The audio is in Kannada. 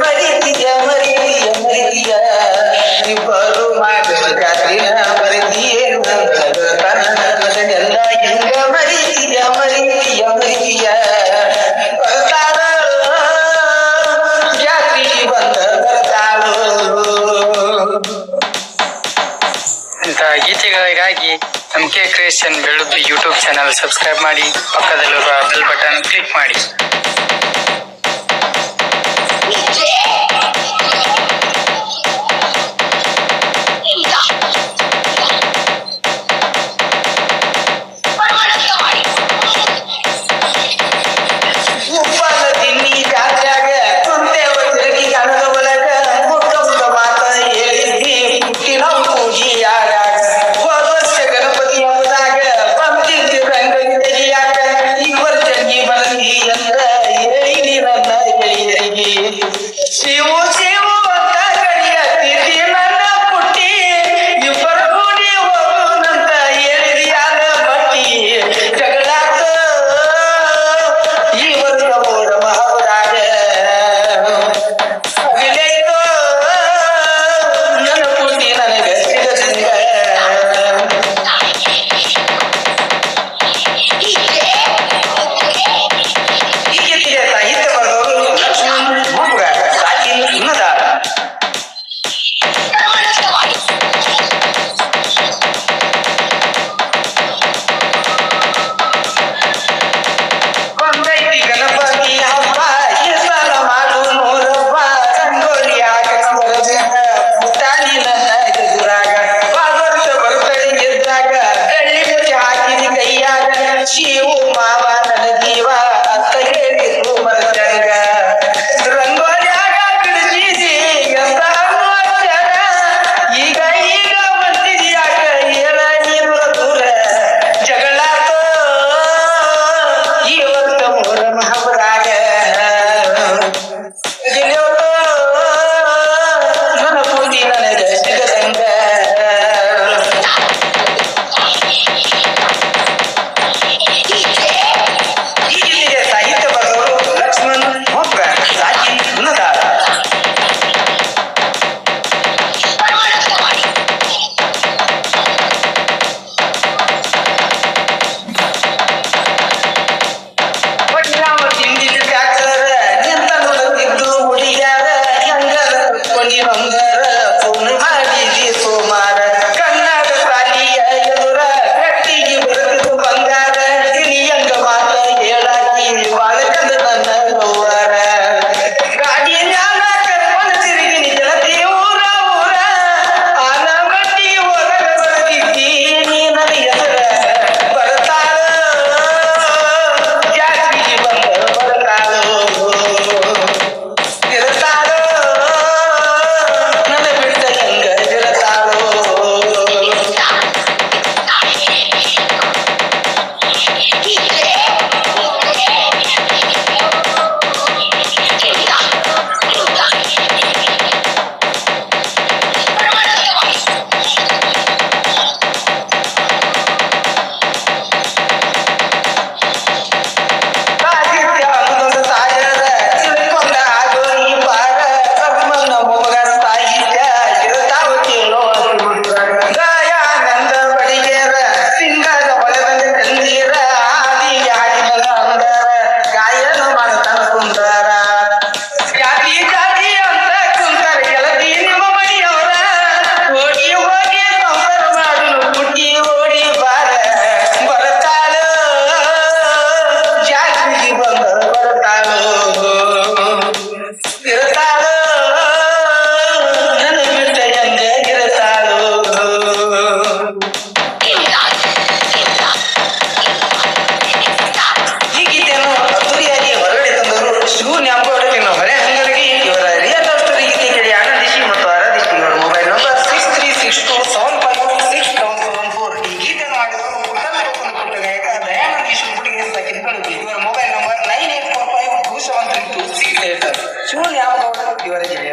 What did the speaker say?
ಬರಿತೀಯ ಮರಿತೀಯ ಗೀತೆಗಳಿಗಾಗಿ ಯೂಟ್ಯೂಬ್ ಚಾನಲ್ ಸಬ್ಸ್ಕ್ರೈಬ್ ಮಾಡಿ ಪಕ್ಕದಲ್ಲಿರುವ ಬೆಲ್ ಬಟನ್ ಕ್ಲಿಕ್ ಮಾಡಿ. hoje eu iba a decir